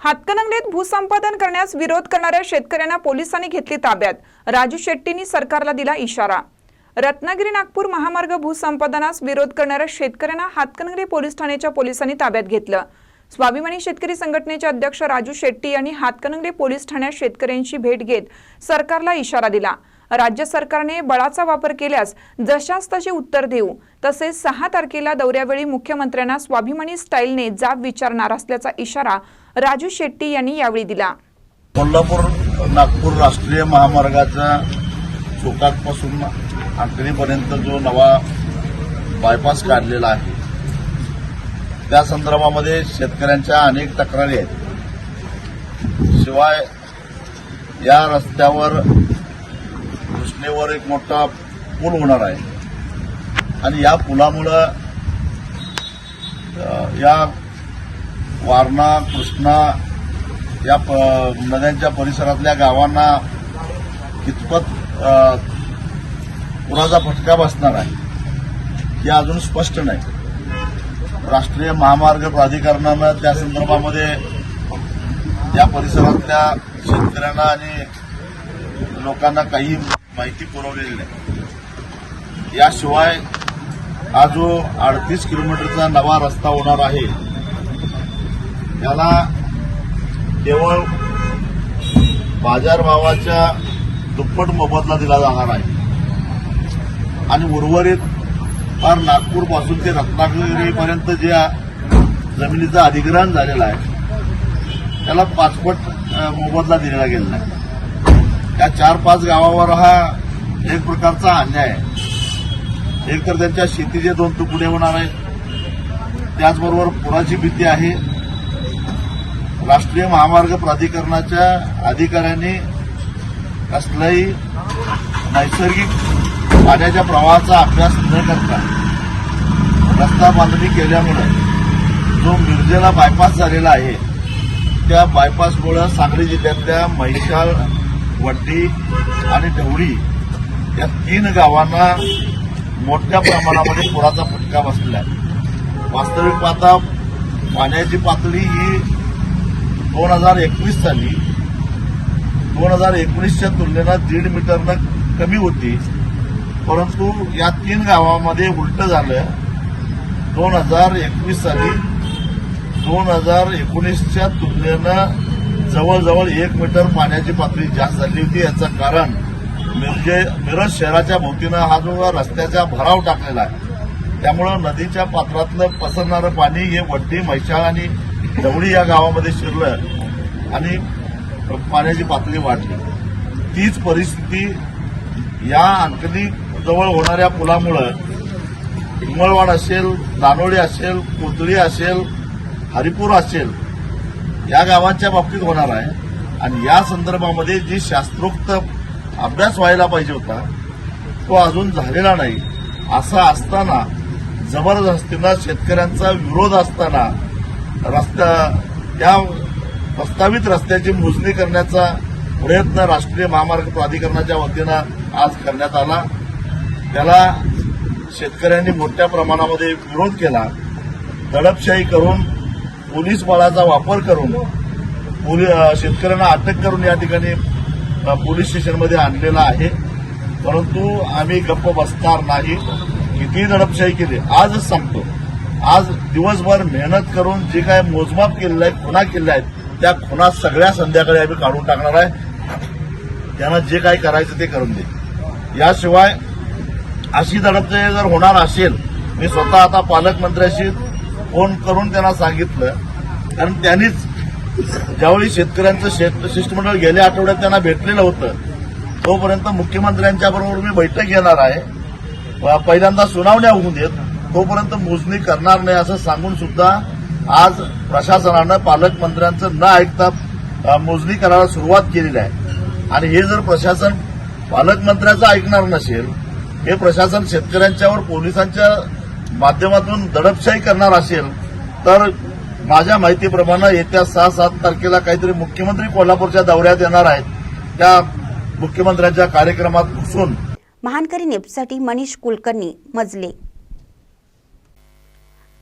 हातकणंगलेत भूसंपादन करण्यास विरोध करणाऱ्या शेतकऱ्यांना पोलिसांनी घेतली ताब्यात. राजू शेट्टींनी सरकारला दिला इशारा. रत्नागिरी नागपूर महामार्ग भूसंपादनास विरोध करणाऱ्या शेतकऱ्यांना हातकणंगले पोलीस ठाण्याच्या पोलिसांनी ताब्यात घेतलं. स्वाभिमानी शेतकरी संघटनेचे अध्यक्ष राजू शेट्टी यांनी हातकणंगले पोलीस ठाण्यात शेतकऱ्यांची भेट घेत सरकारला इशारा दिला. राज्य सरकारने बळाचा वापर केल्यास जशास तसे उत्तर देऊ तसेच सहा तारखेला दौऱ्यावेळी मुख्यमंत्र्यांना स्वाभिमानी स्टाईलने जाब विचारणार असल्याचा इशारा राजू शेट्टी यांनी यावेळी दिला. कोल्हापूर नागपूर राष्ट्रीय महामार्गाच्या चोकातपासून आखणीपर्यंत जो नवा बायपास काढलेला आहे त्या संदर्भामध्ये शेतकऱ्यांच्या अनेक तक्रारी आहेत. शिवाय या रस्त्यावर कृष्णेवर एक मोठा पूल होणार आहे. आणि या पुलामुळं या वारणा कृष्णा या प- नद्यांच्या परिसरातल्या गावांना कितपत पुराचा फटका बसणार आहे हे अजून स्पष्ट नाही. राष्ट्रीय महामार्ग प्राधिकरणानं त्या संदर्भामध्ये या परिसरातल्या शेतकऱ्यांना आणि लोकांना काही माहिती पुरवलेली नाही. याशिवाय हा जो अडतीस किलोमीटरचा नवा रस्ता होणार आहे त्याला केवळ बाजारभावाच्या दुप्पट मोबदला दिला जाणार आहे. आणि उर्वरित फार नागपूरपासून ते रत्नागिरीपर्यंत ज्या जमिनीचं अधिग्रहण झालेलं आहे त्याला पाचपट मोबदला दिलेला गेलेला आहे त्या चार पाच गावावर हा एक प्रकारचा अन्याय आहे. एक तर त्यांच्या शेतीचे दोन तुकडे होणार आहेत त्याचबरोबर पुराची भीती आहे राष्ट्रीय महामार्ग प्राधिकरणाच्या अधिकाऱ्यांनी कसलाही नैसर्गिक पाण्याच्या प्रवाहाचा अभ्यास न करता रस्ता बांधणी केल्यामुळे जो मिरजेला बायपास झालेला आहे त्या बायपासमुळे सांगली जिल्ह्यातल्या महिशाळ वड्डी आणि ढवळी या तीन गावांना मोठ्या प्रमाणामध्ये पुराचा फटका बसलेला आहे. वास्तविक पाहता पाण्याची पातळी ही दोन हजार एकवीस साली दोन हजार एकोणीसच्या तुलनेनं दीड मीटरनं कमी होती. परंतु या तीन गावामध्ये उलट झालं. दोन हजार एकवीस साली दोन हजार एकोणीसच्या तुलनेनं जवळजवळ एक मीटर पाण्याची पातळी जास्त झाली होती. याचं कारण मिरजे मिरज शहराच्या भोवतीनं हा जो रस्त्याचा भराव टाकलेला आहे त्यामुळं नदीच्या पात्रातलं पसरणारं पाणी हे वड्डी म्हैशाळ आणि ढवळी या गावामध्ये शिरलं आणि पाण्याची पातळी वाढली. तीच परिस्थिती या अंकली जवळ होणाऱ्या पुलामुळं हिंगळवाड असेल दानोळी असेल कोथळी असेल हरिपूर असेल या गावांच्या बाबतीत होणार आहे. आणि या संदर्भामध्ये जी शास्त्रोक्त अभ्यास व्हायला पाहिजे होता तो अजून झालेला नाही. असं असताना जबरदस्तीनं शेतकऱ्यांचा विरोध असताना रस्ता या प्रस्तावित रस्त्याची मोजणी करण्याचा प्रयत्न राष्ट्रीय महामार्ग प्राधिकरणाच्या वतीनं आज करण्यात आला. त्याला शेतकऱ्यांनी मोठ्या प्रमाणामध्ये विरोध केला. दडपशाही करून पोलीस बळाचा वापर करून शेतकऱ्यांना अटक करून या ठिकाणी पोलीस स्टेशनमध्ये आणलेला आहे. परंतु आम्ही गप्प बसणार नाही. कितीही दडपशाही केली आजच संपतो आज दिवसभर मेहनत करून जे काय मोजमाप केलेलं आहे खुणा केलेल्या आहेत त्या खुणा सगळ्या संध्याकाळी आम्ही काढून टाकणार आहे. त्यांना जे काय करायचं ते करून दे. याशिवाय अशी दडपशाही जर होणार असेल मी स्वतः आता पालकमंत्र्याशी फोन करून त्यांना सांगितलं. कारण त्यांनीच ज्यावेळी शेतकऱ्यांचं शेत शिष्टमंडळ गेल्या आठवड्यात त्यांना भेटलेलं होतं तोपर्यंत मुख्यमंत्र्यांच्या बरोबर मी बैठक घेणार आहे. व पहिल्यांदा सुनावण्या होऊन देत. तोपर्यंत मोजणी करणार नाही असं सांगून सुद्धा आज प्रशासनानं पालकमंत्र्यांचं न ऐकता मोजणी करायला सुरुवात केलेली आहे. आणि हे जर प्रशासन पालकमंत्र्याचं ऐकणार नसेल हे प्रशासन शेतकऱ्यांच्यावर पोलिसांच्या माध्यमातून दडपशाही करणार असेल तर माझ्या माहितीप्रमाणे येत्या सहा सात तारखेला काहीतरी मुख्यमंत्री कोल्हापूरच्या दौऱ्यात येणार आहेत. त्या मुख्यमंत्र्यांच्या कार्यक्रमात घुसून. महानकरी नेपसाठी मनीष कुलकर्णी मजले